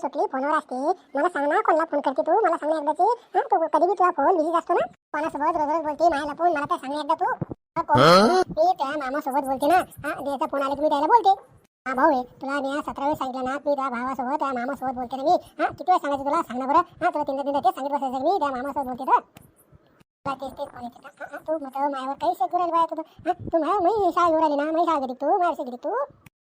सुटली फोनवर असते. मला सांग ना कोणाला फोन करते तू? मला सांग ना एकदाची हा तू कधी बी तुला फोन बिझी असतो ना कोणासोबत रोज रोज बोलते माझ्या फोन मला काय सांग ना एकदा तू? मी त्या मामासोबत बोलते ना. हा त्याचा फोन आला की मी त्याला बोलते. हा भाऊ आहे तुला मी सतरा वेळेस सांगितलं ना मी त्या भावासोबत त्या मामासोबत बोलते ना मी. हा किती वेळ सांगायचं तुला? सांग ना बरं. हा तुला तीनदा तीनदा तेच सांगितलं असेल मी त्या मामासोबत बोलते तर. तुला तेच तेच फोन येते ना. तू म्हटलं माझ्यावर काही शेत गुरायला बाय तू. हा तू माझ्या मी शाळा घेऊन आली ना मी शाळा गेली तू माझ्या गेली तू.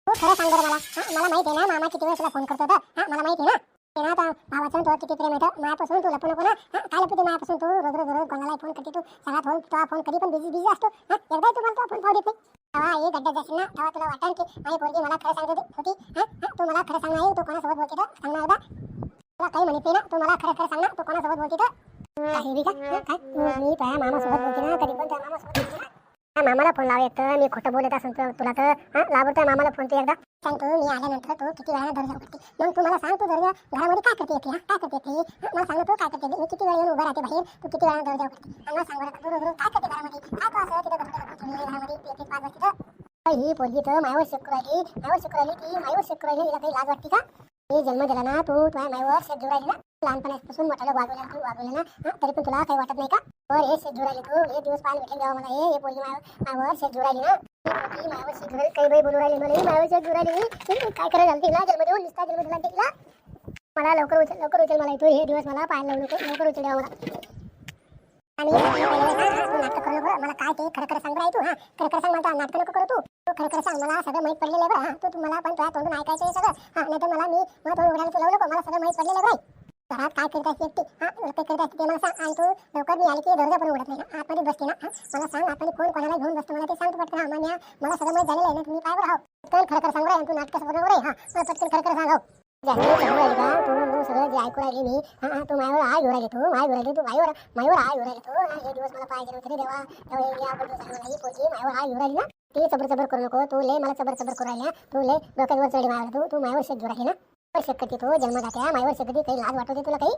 तू खरं सांग बरं मला. हा, मला माहिती आहे ना मामा किती वेळ तुला फोन करतो होता. हा मला माहिती आहे ना. ते ना आता भावाचं तो किती प्रेम येतं मायापासून तू लपू नको ना. हा, काय लपू माझ्यापासून तू? रोज रोज रोज कोणाला फोन करते तू. सगळा फोन तुझा फोन कधी पण बिझी बिझी असतो. हा एकदा तू मला फोन पाहू देत नाही. तेव्हा हे गड्ड्यात जाशील ना तेव्हा तुला वाटेल की माझी पोरगी मला खरं सांगत होती. होती? हा हा, तू मला खरं सांग नाही तू कोणासोबत बोलते तर? सांग ना एकदा. तुला काही म्हणते ना तू मला खरं खरं सांग ना तू कोणासोबत बोलते तर? काही बी का? हा, काय? मी तुझ्या मामासोबत बोलते ना कधी पण तुझ्या मामासोबत बोलते ना. मामाला फोन लाव तर. मी खोटं बोलत असेल तर तुला तर. लावतो मामाला फोन तू एकदा. सांगतो मी आल्यानंतर तू किती वेळा दर्जा करते मग तू मला सांग तू दर्जा घरामध्ये काय करते येते? काय करते येते मला सांग तू काय करते मी किती वेळ येऊन उभा राहते बाहेर? तू किती वेळा दर्जा करते मला सांग बरं तू रोज काय करते घरामध्ये? काय तू असं तिथं घरामध्ये येते पाच वाजता तर. ही पोरगी तर मायावर शेकू राहिली मायावर शेकू राहिली ती मायावर शेकू राहिली हिला काही लाज वाटते का? मी जन्म दिला ना तू तुझ्या मायावर शेत जोडायली ना? लहानपणापासून मोठ्याला वागवलं तू वागवलं ना हा, तरी पण तुला काही वाटत नाही का? वर हे शेत जोडायली तू हे दिवस पाहायला भेटले जेव्हा मला हे हे पोरगी शेत जोडायली ना. ही शेत जोडायली काही बाई बोलू राहिली मला ही शेत जोडायली काय करायला झाली तिला जन्म देऊन निसता जन्म तिला. मला लवकर उचल लवकर उचल मला तू हे दिवस मला पाहायला लवकर लवकर उचल मला. आणि नाटक करू नको मला काय ते खरं खरं सांग बरं तू हा. खरं खरं सांग मला नाटक नको करू तू. तू खरं खरं सांग मला सगळं माहीत पडलेलं आहे बरं हा. तू मला पण तुझ्या तोंडून ऐकायचं सगळं. हा नाही तर मला मी मला उघडायला नको मला सगळं माहीत पडलेलं आहे घरात काय करत असते एकटी हा काय करत असते ते मला सांग. आणि तू लवकर मी आली की दरोजा पण उघडत नाही ना. आतमध्ये बसते ना. मला सांग आपण कोण कोणाला घेऊन बसतो? मला ते सांग तू पटकन. हा मान्या मला सगळं माहीत झालेलं आहे ना. तुम्ही काय बरं पटकन खरं खरं सांग तू नाटक बरोबर आहे. हा पटकन खरं खरं सांग. हो. तू सगळं जे ऐकू राहिली मी. हा तू आय घेऊ राहिली तू. माय घेऊ राहिली तू. मायवर मायवर आय घेऊ राहिली तू. हे दिवस मला पाहिजे नव्हते देवा. तेव्हा आपण ही मायवर आय घेऊ राहिली ना. सबर सबर करू नको. तू ले मला सबर सबर करू राहिला तू ले डोक्यावर चढी मायवर तू. तू मायवर शेत घेऊ राहिली ना. शेत करते तू जन्मदात्या मायवर करते काही लाज वाटते तुला काही?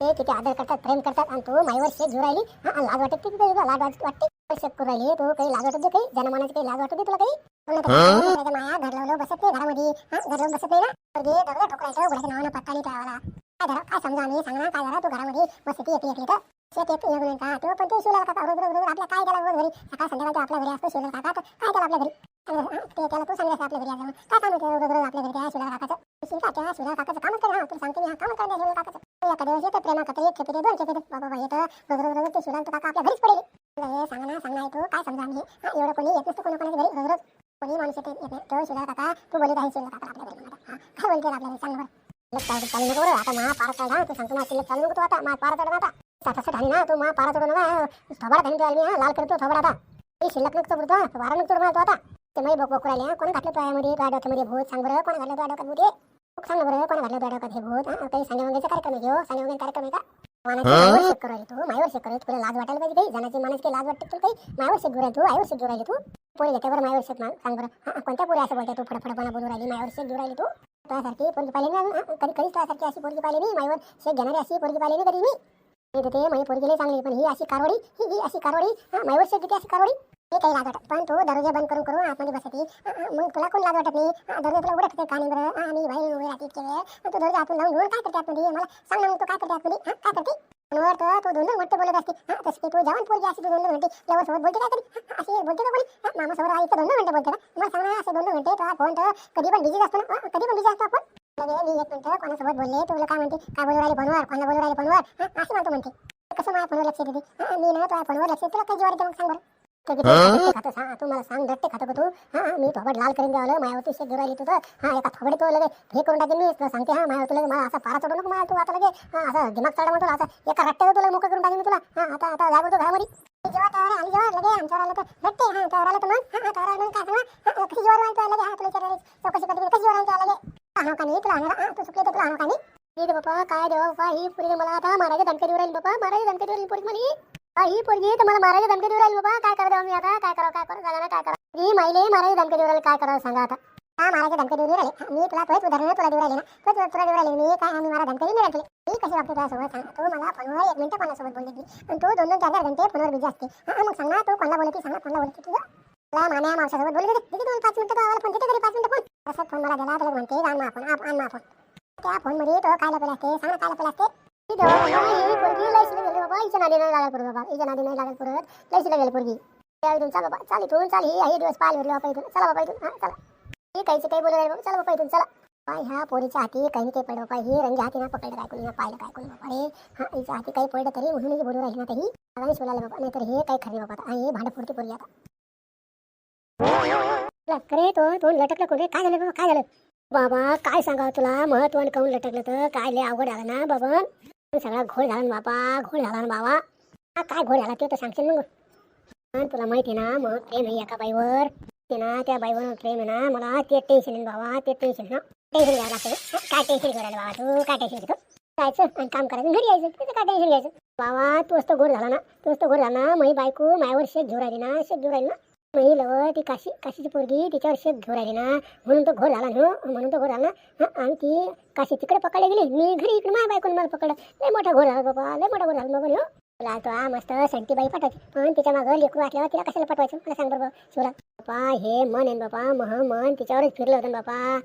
ते किती आदर करतात प्रेम करतात आणि तू मायवर शेत घेऊ राहिली. हा लाज वाटते तुला? लाज वाट- वाटते. शेत करू राहिली तू काही लाज वाटते काही? जनमानाची काही लाज वाटते तुला काही? माया घर लावलं बसत नाही घरामध्ये. हा घर लावून बसत नाही ना? तर घे ठोकरायचं नावानं पत्ता नाही ठेवायला. काय धरा काय समजा आम्ही सांग काय धरा तू घरामध्ये येते येते तर? शेत येते येऊन येऊन का पण ते शिवला काका. रोज रोज रोज आपल्या काय त्याला रोज घरी? सकाळ आपल्या घरी असतो शिवला काका. काय त्याला आपल्या घरी? त्याला तू सांगितलं आपल्या घरी आज काय काम होतं रोज रोज आपल्या घरी त्या शिवला काकाचं. शिवला त्या शिवला काकाचं कामच कर तू सांगते मी हा काम करण्या शिवला काकाचं. तू एखाद्या येतं प्रेमा एक खेपे दोन खेपे बाबा येतं. रोज रोज रोज ते शिवला तो काका आपल्या घरीच पडेल. तुला हे सांग ना सांग तू काय समजा आम्ही एवढं कोणी येत नसतं कोणी कोणाच्या घरी. रोज रोज कोणी माणूस येते येते. तो शिवला काका तू बोलत आहे शिवला काका आपल्या घरी आता. काय बोलते आपल्या घरी? सांग बरं. शिल्लक चालू नको आता पारा तू सांगतो ना शिल्लक चालू नको तू आता. मा पारा चढ आता. साठासठ आणि ना तू पारा नका थोबाडा मी लाल करतो थोबाडा आता. शिल्लक नको चढतो वारा नको चढ तो आता. ते मी बघ बघू राहिले कोण घातलं तुझ्यामध्ये तुझ्या डोक्यामध्ये भूत? सांग बरं कोण घातलं तुझ्या डोक्यात भूत हे? सांग बरं कोण घातलं तुझ्या डोक्यात हे भूत हा? काही सांगा वगैरे कार्यक्रम आहे घेऊ सांगा वगैरे कार्यक्रम आहे का? मानाची मायावर शेक करू राहिली तू मायावर शेक करू तुला लाज वाटायला पाहिजे काही जनाची मनाची काही लाज वाटते तुला काही? मायावर शेक घेऊ तू आयवर शेक घेऊ राहिली तू. पोरी घेते बरं मायावर शेक सांग बरं. हा, कोणत्या पोरी असं बोलते तू? फडफडपणा बोलू राहिली मायावर शेक घेऊ राहिली तू. तुझ्यासारखी पोरगी पाहिली नाही अजून, हा? कधी कधीच तुझ्यासारखी अशी पोरगी पाहिली नाही. मायावर शेक घेणारी अशी पोरगी पाहिली नाही कधी मी. ते माझी पोरगी लई चांगली पण ही अशी कारवडी ही ही अशी कारवडी. हा मायावर शेक घेते अशी कारवडी. ते काही लाज वाटत पण तू दरवाजा बंद करून करून आतमध्ये बसती. मग तुला कोण लाज वाटत नाही? हा, तुला उघडत का नाही बरं? हा, आणि बाहेर उभे राहते इतके वेळ. तू दरवाजा आतून लावून घेऊन काय करते आतमध्ये? मला सांग ना तू काय करते आतमध्ये? हा काय करते? वर तर तू दोन दोन घंटे बोलत असते. हा तशी की तू जवान पोरगी असते तू दोन दोन घंटे लवर सोबत बोलते काय तरी हा, बोलते का कोणी? मामा सोबत आई दोन दोन घंटे बोलते का? मला सांग ना असे दोन दोन घंटे तुला फोन तर कधी पण बिझी असतो ना. कधी पण बिझी असतो आपण. मी एक मिनटं कोणासोबत बोलले तुला काय म्हणते? काय बोलू राहिले फोनवर? कोणाला बोलू राहिले फोनवर? हा, अशी म्हणतो म्हणते. कसं माझ्या फोनवर लक्ष देते? मी ना तुझ्या फोनवर लक्ष तुला काही जीवारी येते मग सांग बरं. रट्टे खातो सांग तू मला सांग रट्टे खातो का तू. हा हा, मी थोबड लाल करून द्यावलं मायावरती शेत घेऊन राहिली तू तर. हा एका थोबडे तू लगे हे करून टाकेल मी तुला सांगते हा मायावर तुला मला असा पारा चढू नको मला तू आता लगे हा असं दिमाग चढा तुला असं एका रट्ट्यावर तुला मोकळं करून टाकेल मी तुला. हा आता आता जागो तू घरामध्ये जेव्हा त्यावर आली जेव्हा लगे आमच्यावर आलं तर रट्टे हा त्यावर आलं तर मग? हा हा, त्यावर आलं मग काय सांगा हा, कशी जीवावर आणतो लगे हा तुला विचारायला चौकशी करते कशी जीवावर आणतो लगे हा का नाही तुला आणा हा तू चुकले तर तुला आणू का नाही बाबा काय देवा बाबा ही पुरी मला आता मारायच्या धमक्या देऊ राहील बाबा मारायच्या धमक्या देऊ राहील पोरी मला ही. पोरगी तर मला मारायच्या धमक्या देऊ राहील बाबा. काय करावं मी आता? काय करावं काय करावं सांगा ना काय करावं? ही माहिले मारायच्या धमकी देऊ राहील. काय करावं सांगा आता. हा मारायच्या धमकी देऊ राहिले? मी तुला तोच उदाहरण तुला देऊ राहिले ना? तोच तुला देऊ राहिले. मी काय आम्ही मला धमकी देऊ राहिले. मी कशी वागते तुझ्यासोबत? सांग. तू मला फोनवर एक मिनिट कोणासोबत बोलते ती आणि तू दोन दोन चार चार घंटे फोनवर बिझी असते. हा मग सांग ना तू कोणाला बोलते? सांग ना कोणाला बोलते तुझं? तुला मान्या मावसासोबत बोलते किती दोन पाच मिनिटं तो आम्हाला फोन देते तरी पाच मिनिटं फोन. असं फोन मला दिला तुला म्हणते आण मा फोन आण मा फोन. त्या फोनमध्ये तो काय लपलं असते? सांग काय लपलं असते? बाबा, नाही चाल बाबा. चाल दिवस पाहिलं भेटलो बाबा इथून. चला बाबा इथून. चला. ही काहीच काही बोलू बाबा. चला बाबा इथून चला. बाई ह्या पोरीच्या हाती काही काही पडलं बाबा. ही रंगी हाती ना पकडलं काय कोणी पाहिलं काय कोणी बाबा. रे हा हिच्या हाती काही पडलं तरी म्हणून बोलू राहिली ना तरी. मला शिवला बाबा. नाहीतर हे काही खरी बाबा. हे भांडं पुरती आता. करे तो तो लटकलं कोणी? काय झालं बाबा? काय झालं? बाबा काय सांगावं तुला? महत्वानं काऊन लटकलं तर? काय लय अवघड आलं ना बाबा? सगळा घोळ झाला ना बाबा घोळ झाला ना बाबा. हा, काय घोळ झाला ते तर सांगशील मग. तुला माहिती आहे ना मग प्रेम आहे एका बाईवर. ते ना त्या बाईवर प्रेम आहे ना मला ते टेन्शन आहे बाबा ते टेन्शन ना. टेन्शन घ्यावं लागतं काय टेन्शन घेऊन बाबा तू? काय टेन्शन घेतो जायचं आणि काम करायचं घरी यायचं. तिथं काय टेन्शन घ्यायचं? बाबा तू असतं घोर झाला ना तू असतं घोर झाला ना माझी बायको मायावर शेत घेऊन राहिली ना शेत घेऊन राहिली ना. नाही लव ती काशी काशीची पोरगी तिच्यावर शेत घेऊन राहिली ना म्हणून तो घोर आला ना म्हणून तो घोर आला आणि ती काशी तिकडे पकडली गेली. मी घरी इकडे माझ्या बायकोन मला पकडलं. लय मोठा घोर आला बाबा लय मोठा घोर आला बाबा हो. तुला तो हा मस्त संती बाई पाठवायची. पण तिच्या मागं लेकरू वाटल्यावर तिला कशाला पाठवायचं? मला सांग बरं शिवला बापा हे मन आहे ना बापा मह मन तिच्यावरच फिरलं होतं ना बापा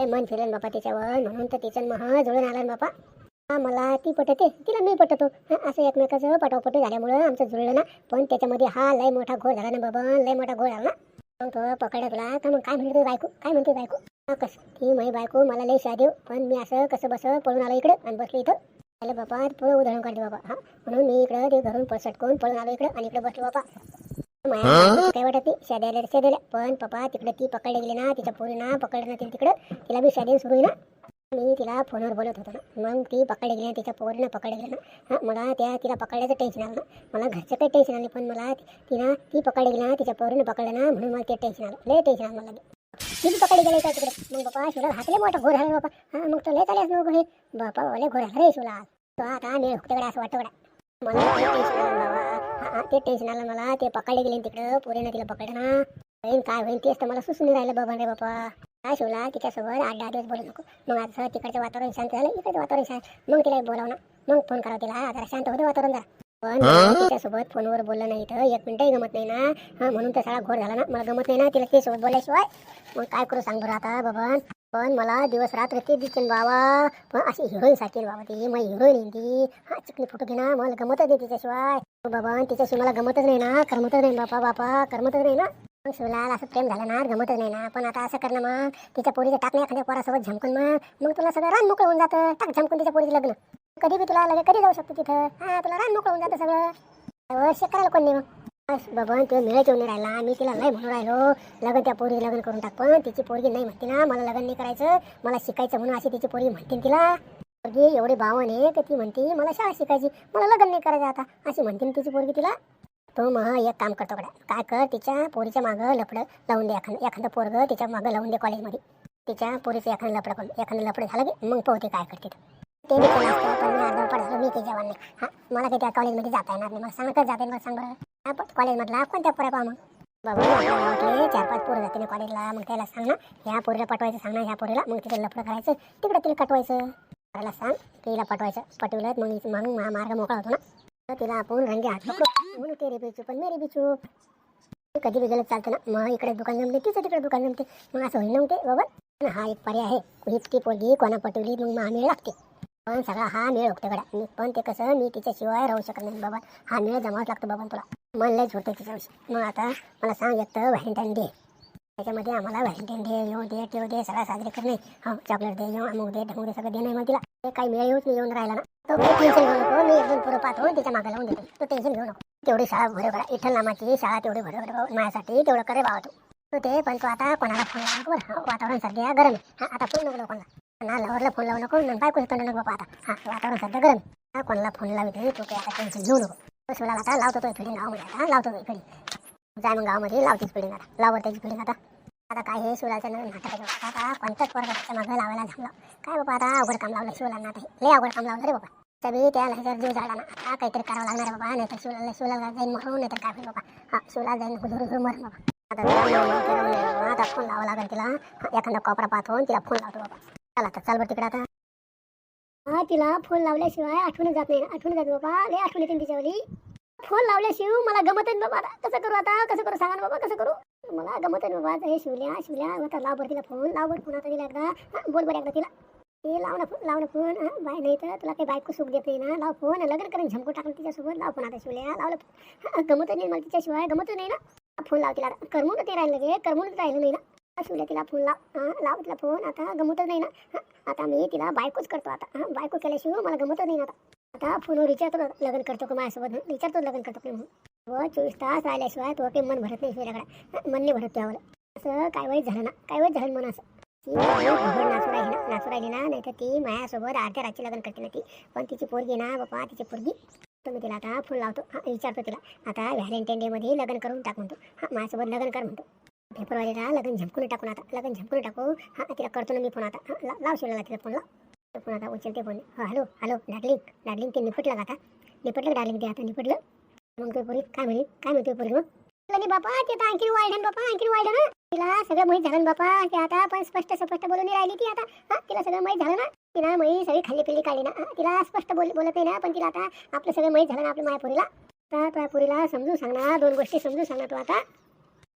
हे मन फिरलं ना बापा तिच्यावर म्हणून तर तिचं मह जुळून आलं ना बापा मला ती पटते तिला मी पटतो. हा, असं एकमेकाचं पटापटी झाल्यामुळं आमचं जुळलं ना. पण त्याच्यामध्ये हा लय मोठा घोळ झाला ना बाबा लय मोठा घोळ झाला ना. मग तो पकडला तुला का मग काय म्हणते बायको? काय म्हणते बायको? हा कसं? ती माझी बायको मला लय शा देऊ पण मी असं कसं बसं पळून आलो इकडं आणि बसलो इथं. आलं बाबा पुढे उदाहरण काढते बाबा. हा म्हणून मी इकडं ते घरून पसटकून पळून आलो इकडं आणि इकडे बसलो बाबा. काही वाटत नाही? शाद्याला शाद्याला पण पप्पा तिकडे ती पकडली गेली ना तिच्या पकडलं ना तिने तिकडं. तिला बी शादेन सुरू आहे ना. मी तिला फोनवर बोलत होतो ना. मग ती पकडली गेली तिच्या पोरीनं पकडली गेलं ना मला त्या तिला पकडल्याचं टेन्शन आलं ना. मला घरचं काही टेन्शन आलं पण मला तिला तिनं ती पकडली गेली ना तिच्या पोरीनं पकडलं ना म्हणून मला ते टेन्शन आलं. लय टेन्शन आलं मला ती पकडली गेली का तिकडे. मग बापा शिवला हातले मोठा घोर आहे बापा. हा मग तो लय चालेल असं हे बापा ओले घोर आहे रे शिवला. तो आता मी हुकतेकडे असं वाटतं मला ते टेन्शन आलं बाबा. ते टेन्शन आलं मला. ते पकडले गेले तिकडं पोरीनं तिला पकडलं ना. होईन काय होईन तेच तर मला सुसून राहिलं बाबा रे बापा. काय शिवला तिच्यासोबत? आठ दहा दिवस बोलू नको. मग आता तिकडचं वातावरण शांत झालं इकडचं वातावरण शांत. मग तिला बोलावं ना. मग फोन करावं तिला. जरा शांत होतं वातावरण जरा. पण तिच्यासोबत फोनवर बोललं नाही तर एक मिनिटही गमत नाही ना. हा म्हणून तर सगळा घोर झाला ना. मला गमत नाही ना तिला तिच्यासोबत बोलल्याशिवाय. मग काय करू सांग बरं आता बाबा पण मला दिवस रात्र ते दिसते ना बाबा. पण अशी हिरोईन सारखी बाबा ती. माझी हिरोईन ती. हा चिकली फोटो घे ना. मला गमतच नाही तिच्याशिवाय. बाबा तिच्याशी मला गमतच नाही ना. करमतच नाही बापा बापा करमतच नाही ना. मग असं प्रेम झालं ना गमतच नाही ना. पण आता असं करणं मग तिच्या पोरीचं टाकण्या एखाद्या पोरासोबत झमकून मग. मग तुला सगळं रान मोकळं होऊन जातं. टाक झमकून तिच्या पोरीचं लग्न. कधी बी तुला लगे कधी जाऊ शकतो तिथं. हा तुला रान मोकळं होऊन जातं सगळं. अवश्य करायला कोण नाही मग. बाबा ते मिळत येऊन राहिला. मी तिला नाही म्हणून राहिलो. लग्न त्या पोरी लग्न करून टाक पण. तिची पोरगी नाही म्हणते ना मला लग्न नाही करायचं. मला शिकायचं म्हणून अशी तिची पोरगी म्हणते तिला. पोरगी एवढी भावने आहे तर ती म्हणते मला शाळा शिकायची. मला लग्न नाही करायचं आता. अशी म्हणते तिची पोरगी तिला. तो मग एक काम करतो कडा काय कर तिच्या पोरीच्या मागं लपडं लावून दे एखादं एखादं पोरग तिच्या मागं लावून दे कॉलेजमध्ये. तिच्या पोरीचं एखादं लपडं करून एखादं लपडं झालं की मग पोहते काय करते ते. मी पण मी अर्धा झालो मी ते जेवण नाही. हा मला ते त्या कॉलेजमध्ये जाता येणार नाही. मला सांग तर जाते येईल मला सांग बरं. कॉलेजमधला कोणत्या पोऱ्या पाहा मग? बाबा आपल्या चार पाच पोरं जाते ना कॉलेजला. मग त्याला सांग ना ह्या पोरीला पटवायचं सांग ना ह्या पोरीला. मग तिथे लपडं करायचं तिकडं तिला कटवायचं. पोराला सांग तिला पटवायचं. पटवलं मग मग मा- मार्ग मोकळा होतो ना. तर तिला आपण रंगे हात पकडू म्हणून ते बिचू पण मेरी बिचू. कधी बी गेलं चालतं ना मग इकडे दुकान जमते तिचं तिकडे दुकान जमते. मग असं होईल नव्हते बाबा पण हा एक पर्याय आहे. इतकी पोलगी कोणा पटवली मग महामेळ लागते. पण सगळा हा मेळ होतो मी पण ते कसं मी तिच्याशिवाय राहू शकत नाही. बाबा हा मेळ जमावाच लागतो बाबा तुला. मन लयच होतं तिच्याविषयी. मग आता मला सांग एक तर व्हॅलेंटाईन डे त्याच्यामध्ये आम्हाला व्हॅलेंटाईन डे येऊ दे ठेव दे सगळं साजरे करणे हो चॉकलेट दे येऊ अमुक दे ढमुक दे सगळं देणं मग तिला. ते काही मेळ येऊच नाही येऊन राहिला ना. तो काही टेन्शन घेऊ नको मी एकदम पुरं पाहतो तिच्यामागे लावून देतो. तो टेन्शन घेऊ नको. तेवढी शाळा भरे भरा इथं नामाची शाळा तेवढी भरे माझ्यासाठी तेवढं करे बाबा तू. तो ते पण तू आता कोणाला फोन लावू नको हा, वातावरण सध्या गरम आहे. आता फोन नको लोकांना कोणाला. ना लवरला फोन लावू नको ना बायको तोंड नको बाबा आता. हा वातावरण सध्या गरम हा कोणाला फोन लावते तू काही आता टेन्शन घेऊ नको. बस मला आता लावतो तो फिडिंग गावामध्ये आता लावतो तो इकडे. जाय मग गावामध्ये लावतीच फिडिंग आता. लावर त्याची फिडिंग आता. आता काय हे शिवलाचं नवीन नाटक बाबा. आता कोणत्याच पोरगा त्याच्या मागं लावायला थांबलं काय बाबा आता अवघड काम लावलं शिवला आता लय अवघड काम लावलं रे बाबा. तरी त्या ह्याच्यावर जीव जाळला ना आता काहीतरी करावं लागणार आहे बाबा. नाही तर शिवला शिवला जाईन मरून नाही तर काय होईल बाबा. हा शिवला जाईन हुजूर हुजूर मर बाबा. आता आता फोन लावा लागेल तिला. एखादा कॉपरा पाहतो आणि तिला फोन लावतो बाबा. चला आता चाल बरं तिकडे आता. हा तिला फोन लावल्याशिवाय आठवण जात नाही. आठवण जात बाबा. लय आठवण येते तिच्यावरी. फोन लावल्या शिव मला गमत आहे बाबा. आता कसं करू आता? कसं करू? सांगा ना बाबा कसं करू? मला गमत आहे बाबा. हे शिवल्या शिवल्या. आता लाव बरं तिला फोन. लाव बरं फोन आता तिला एकदा. हा, बोल बरं एकदा तिला. ए लाव ना फोन लाव ना फोन. हं, बाय नाही तर तुला काही बायको सुख देत नाही ना. लाव फोन. लग्न करून झमकू टाकून तिच्यासोबत लाव फोन आता शिवल्या. लावलं फोन. हं, नाही मला तिच्याशिवाय. गमतच नाही ना. फोन लाव तिला. करमून ते राहिलं गे. करमून राहिलं नाही ना. शिवल्या तिला फोन लाव. हां लाव तिला फोन. आता गमतच नाही ना. आता मी तिला बायकोच करतो आता. हं, बायको केल्याशिवाय मला गमतच नाही ना आता. आता फोनवर विचारतो लग्न करतो का माझ्यासोबत? विचारतो लग्न करतो का म्हणून व चोवीस तास राहिल्याशिवाय तो काही मन भरत नाही शिवल्याकडे मन नाही भरत त्यावर असं काय वाईट झालं ना काय वेळेस झालं मन असं. ती नाचू राहिली ना नाचू राहिली ना नाही तर ती माझ्यासोबत अर्ध्या रात्री लग्न करते ना ती. पण तिची पोरगी ना बाबा तिची पोरगी. तर मी तिला आता फोन लावतो. हां विचारतो तिला. आता व्हॅलेंटाईन डेमध्ये लग्न करून टाक म्हणतो. हां माझ्यासोबत लग्न कर म्हणतो. फेब्रुवारीला लग्न झमकून टाकून आता. लग्न झमकून टाकू. हां तिला करतो ना मी फोन आता. हां लावशील तिला फोन लाव पण आता उचलते फोन हा हॅलो हॅलो डार्लिंग डार्लिंग ते निपटलं का आता? निपटलं डार्लिंग ते आता निपटलं. मग तो पोरी काय म्हणे काय म्हणतोय पोरी मग नाही बापा ते आता आणखी वाढन बापा आणखी वाढन ना. तिला सगळं माहीत झालं ना बापा ते आता पण स्पष्ट स्पष्ट बोलून नाही राहिली ती आता. हा तिला सगळं माहीत झालं ना. तिला माही सगळी खाली पिली काढली ना. तिला स्पष्ट बोल बोलत नाही ना पण तिला आता आपलं सगळं माहीत झालं ना आपल्या मायापुरीला आता त्या पुरीला समजून सांगणार दोन गोष्टी समजून सांगणार तू आता.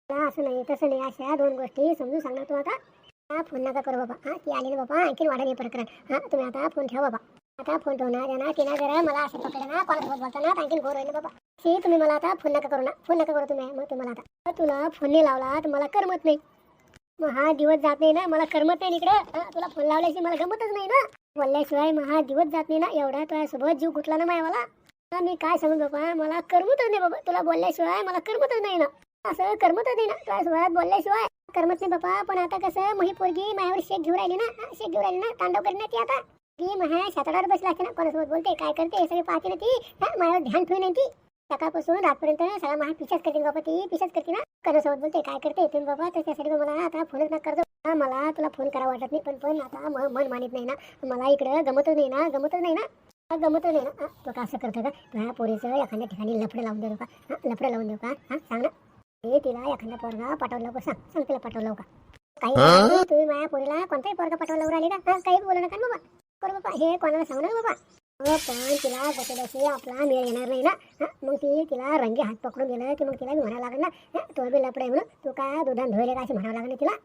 असं नाही तसं नाही अशा दोन गोष्टी समजून सांगणार तू आता. हा फोन नका करू बाबा. हा ती आली ना बाबा आणखीन वाढेल हे प्रकरण हा तुम्ही आता फोन ठेवा बाबा. आता फोन ठेवणार ना तिला जरा मला असं पकडलं ना कोणासोबत बोलताना आणखीन घोर होईल बाबा. शी तुम्ही मला आता फोन नका करू ना. फोन नका करू तुम्ही मग तुम्हाला आता. तुला फोन नाही लावला तर मला करमत नाही. मग हा दिवस जात नाही ना मला करमत नाही इकडं. तुला फोन लावल्याशी मला गमतच नाही ना. बोलल्याशिवाय मग हा दिवस जात नाही ना एवढा तुझ्यासोबत जीव घुटला ना मायवाला. मी काय सांगू बाबा मला करमतच नाही बाबा. तुला बोलल्याशिवाय मला करमतच नाही ना. असं करमतच नाही ना तुझ्यासोबत बोलल्याशिवाय. करमत नाही बाबा पण आता कसं मही पोरगी मायावर शेक घेऊन राहिली ना शेक घेऊन राहिली ना तांडव करण्यात ती आता. ती माझ्या शेताडावर बसला असते ना कोणासोबत बोलते काय करते हे सगळे पाहते ना ती हा, माझ्यावर ध्यान ठेवून नाही ती. सकाळपासून रातपर्यंत सगळा माझा पिशाच करते बाबा ती पिशाच करते ना कोणासोबत बोलते काय करते तुम्ही बाबा तर त्यासाठी मला आता फोनच ना करतो मला तुला फोन करा वाटत नाही पण पण आता मन मानित नाही ना मला इकडं गमतच नाही ना गमतच नाही ना हा, गमतच नाही ना तो का असं करतो का? तुझ्या पोरीचं एखाद्या ठिकाणी लफडं लावून देऊ का? लफडं लावून देऊ का? हा सांग ना. तिला एखादा पोरगा पाठवलं का सांग. सांग तिला पाठवलं का? काही तुम्ही माझ्या पोरीला कोणताही पोरगा पाठवलं राहिले का काही बोलू नका ना बाबा. करू बाबा हे कोणाला सांगू नका बाबा. हो पण तिला गोटल्याशी आपला मेळ येणार नाही ना. मग ती तिला रंगी हात पकडून दिलं की मग तिला म्हणावं लागेल ना. तो बी लपडे म्हणून. तू काय दुधान धुयले का असं म्हणावं लागेल ना तिला?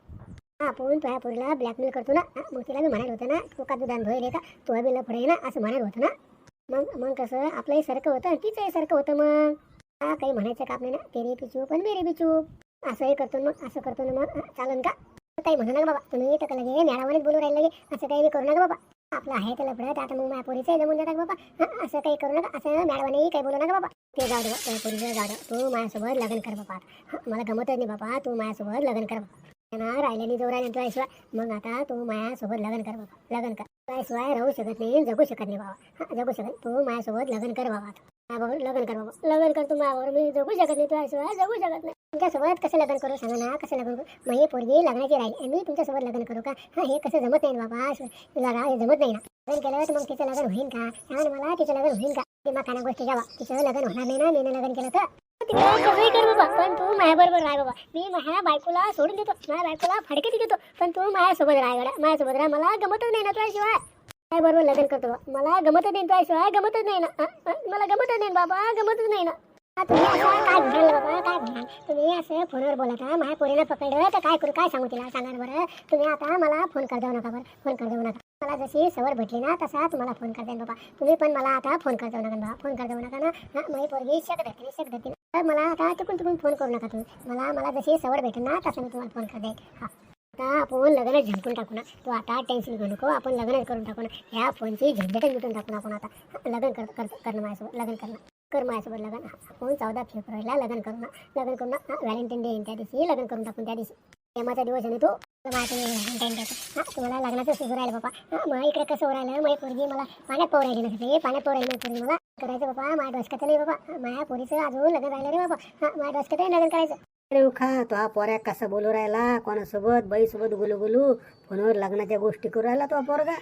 आपण तुझ्या पोरीला ब्लॅकमेल करतो ना. मग तिला बी म्हणायला होतं ना तू का दुधान धुयले का तू बी लपडे ना असं म्हणायला होतं ना. मग मग कसं आपलंही सारखं होतं तिचंही सारखं होतं मग. हा काही म्हणायचं काम नाही ना. तेरी पिचू पण मेरी असं असंही करतो ना मग असं करतो ना मग चालन का? काही म्हणू नका बाबा तुम्ही तर लगे मॅडमानेच बोलू राहिले लगे असं काही बी करू नका बाबा. आपलं आहे तर लपडत आता मग माझ्या पोरीचं जमून जातात बाबा. हा, असं काही करू नका असं मॅडमानेही काही बोलू नका बाबा. ते जाऊ दे बा, पोरीचं जाऊ दे. तू माझ्यासोबत लग्न कर बाबा. मला गमतच नाही बाबा तू माझ्यासोबत लग्न कर बाबा. त्यांना राहिल्याने जो राहिल्या शिवाय मग आता तू माझ्यासोबत लग्न कर बाबा लग्न कर. तुझ्याशिवाय राहू शकत नाही जगू शकत नाही बाबा. जगू शकत तू माझ्यासोबत लग्न कर बाबा. माझ्याबरोबर लग्न कर बाबा. लग्न कर तू माझ्यावर मी जगू शकत नाही तुझ्याशिवाय जगू शकत नाही. तुमच्यासोबत कसं लग्न करू सांगा ना कसं लग्न करू? मग हे पोरगी लग्नाची राहिली. आणि मी तुमच्यासोबत लग्न करू का? हा हे कसं जमत नाही बाबा. लगा हे जमत नाही ना? लग्न केलं तर मग तिचं लग्न होईल का? सांगा ना मला तिचं लग्न होईल का? ते मग गोष्टी जावा तिचं लग्न होणार नाही ना मी लग्न केलं तर? सगळी कर बाबा. पण तू माझ्याबरोबर राह बाबा. मी माझ्या बायकोला सोडून देतो. माझ्या बायकोला फडके देतो. पण तू माझ्यासोबत राह गड्या माझ्यासोबत राह. मला गमतच नाही ना तुझ्याशिवाय काय बरोबर लग्न करतो? मला गमतच नाही तुझ्याशिवाय गमतच नाही ना. मला गमतच नाही बाबा गमतच नाही ना. तुम्ही असं काय घडलं बाबा काय घडलं तुम्ही असं फोनवर बोलत हा माझ्या पोरीला पकडलं तर काय करू काय सांगू तिला? सांगा बरं. तुम्ही आता मला फोन कर देऊ नका बरं फोन कर देऊ नका. मला जशी सवड भेटली ना तसाच मला फोन कर देईन बाबा. तुम्ही पण मला आता फोन कर देऊ नका बाबा फोन कर देऊ नका ना. हा, माझी पोरगी शक धरते शक धरते. मला आता तिकडून तिकून फोन करू नका तुम्ही. मला मला जशी सवड भेटेल ना तसं मी तुम्हाला फोन कर देईन. हा. आता आपण लग्न झिंकून टाकू ना. तू आता टेन्शन घेऊ नको आपण लग्न करून टाकू ना. ह्या फोनची झंझटच मिटून टाकू ना आपण आता. लग्न कर कर करणं माझ्यासोबत लग्न करणं. कर माझ्यासोबत लग्न. आपण चौदा फेब्रुवारीला लग्न करू ना. लग्न करू ना. व्हॅलेंटाईन डे त्या दिवशी लग्न करून टाकून त्या दिवशी. प्रेमाचा दिवस आहे तो. माझ्या व्हॅलेंटाईन डेचा हां तुम्हाला लग्नाचं सुरू राहिलं बाबा मग इकडे कसं हो राहिलं? माझी पोरगी मला पाण्यात पोर राहिली नसते पाण्यात पोर राहिली पोरगी मला. करायचं बाबा माझ्या डोसक्यात नाही बाबा माझ्या पोरीचं अजून लग्न राहिलं रे बाबा हां माझ्या डोसक्यात लग्न करायचं. अरे खा तो हा पोऱ्या कसा बोलू राहिला? कोणासोबत? बाईसोबत गुलू गुलू फोनवर लग्नाच्या गोष्टी करू राहिला तो पोरगा?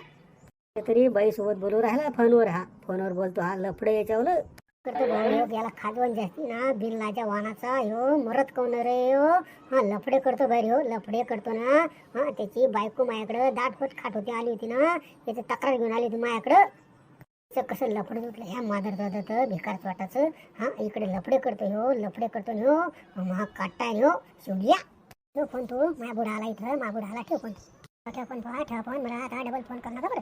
तरी बाईसोबत बोलू राहिला फोनवर हा. फोनवर बोलतो हा लफडे याच्यावर. याला खाजवण जास्ती ना बिल्लाच्या वाहनाचा. ह्यो मरत कोण रे हो हा लफडे करतो बाहेर हो लफडे करतो ना हा त्याची बायको माझ्याकडं दाटपट खाट होती आली होती ना. त्याची तक्रार घेऊन आली होती माझ्याकडं. कसं लफडं तुटलं ह्या मादर दादाचं भिकारच वाटायचं. हा इकडे लफडे करतो ह्यो लफडे करतो ह्यो मग काटा ह्यो शिवया ठेव फोन तू माझ्या बुडा आला इथं माझ्या बुडा आला ठेव फोन. ठेव फोन पहा ठेव फोन मला आता डबल फोन कर बरं.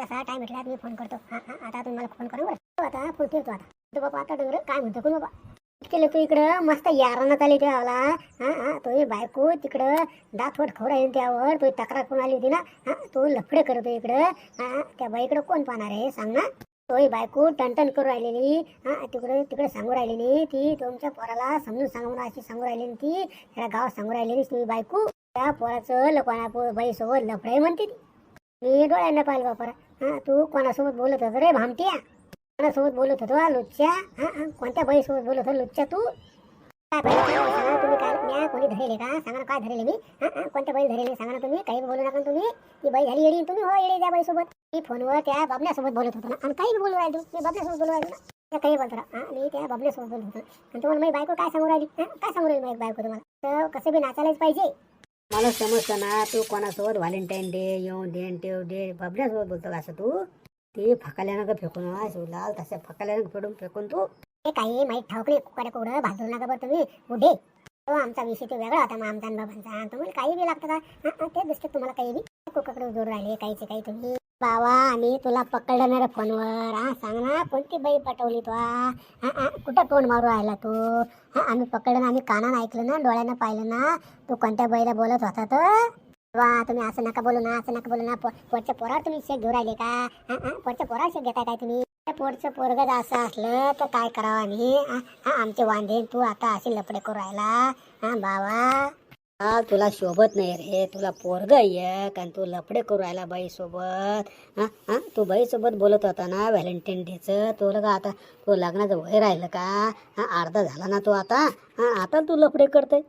तसा टाइम भेटला मी फोन करतो. हा हा आता तुम्ही मला फोन करा बरं. आता फोन ठेवतो आता. तो बाबा आता डोंगर काय म्हणतो कोण बाबा? केलं तू इकडं मस्त यारानं आली त्याला हा हा तो बायको तिकडं दातवट खबर आहे त्यावर तो तक्रार करून आली होती ना. हा तो लफडे करतो इकडं. हा त्या बाईकडं कोण पाहणार आहे सांग ना. तोही बायको टनटन करून राहिलेली. हा तिकडे तिकडे सांगू राहिलेली. ती तुमच्या पोराला समजून सांगून अशी सांगू राहिली ती. ह्या गावात सांगू राहिलेली ती बायको. त्या पोराचं लोकांना पो बाईसोबत लफडे म्हणते ती. मी डोळ्यांना पाहिलं बापरा. हा तू कोणासोबत बोलत होता रे भामटिया? कोणासोबत बोलत होतो लुच्च्या हा हा कोणत्या बाईसोबत बोलत होतो लुच्च्या तू? काय सांगा तुम्ही काय म्या कोणी धरेले का? सांगा काय धरेले मी? कोणत्या बाई धरेले? सांगा ना तुम्ही काही बोलू नका तुम्ही. ती बाई झाली येडी तुम्ही हो येडी त्या बाईसोबत. मी फोनवर त्या बाबण्यासोबत बोलत होतो ना. आणि काही बोलू राहिलो मी बाबण्यासोबत बोलू राहिलो ना. काही बोलतो मी त्या बाबण्यासोबत बोलत होतो. आणि तुम्हाला माझी बायको काय सांगू राहिली? काय सांगू राहिली माझी बायको तुम्हाला? तर कसं बी नाचायलाच पाहिजे. मला समजतं ना तू कोणासोबत व्हॅलेंटाईन डे येऊन डे ठेव डे बबड्यासोबत बोलतो का असं तू? ते फकाल्यानं का फेकून हा, शिवलाल तशा फकाल्यानं फेडून फेकून तू. ते काही माहीत ठाऊकले कुकडे कुकडं भाजू नका बरं तुम्ही. उभे तो आमचा विषय तो वेगळा होता मग आमचा आणि बाबांचा. तुम्हाला काही बी लागतं का? ते दिसतं तुम्हाला काही बी. कुकडे जोर राहिले काहीचे काही तुम्ही. बाबा आम्ही तुला पकडलं ना फोनवर. हा सांग ना कोणती बाई पटवली तू हा कुठं तोंड मारू राहिला तू? हा आम्ही पकडलं ना आम्ही कानानं ऐकलं ना डोळ्यानं पाहिलं ना तू कोणत्या बाईला बोलत होता तर? वा तुम्ही असं नका बोलू ना असं नका बोलू ना. पोटच्या पोरावर तुम्ही शेक घेऊ राहिले का? हा, हा, पोटच्या पोरावर शेक घेताय काय तुम्ही? पोटचं पोरग असं असलं तर काय करावं आम्ही? हा, आमचे वांदे तू आता असे लपडे करू राहिला. हा बाबा हा तुला शोभत नाही रे. तुला पोरग एक आणि तू लफडे करू राहिला बाईसोबत. हा हा तू बाईसोबत बोलत होता ना व्हॅलेंटाईन डेचं. तुला का आता तो लग्नाचं वय राहिलं का? अर्धा झाला ना तू आता. हा आता तू लफडे करतोय.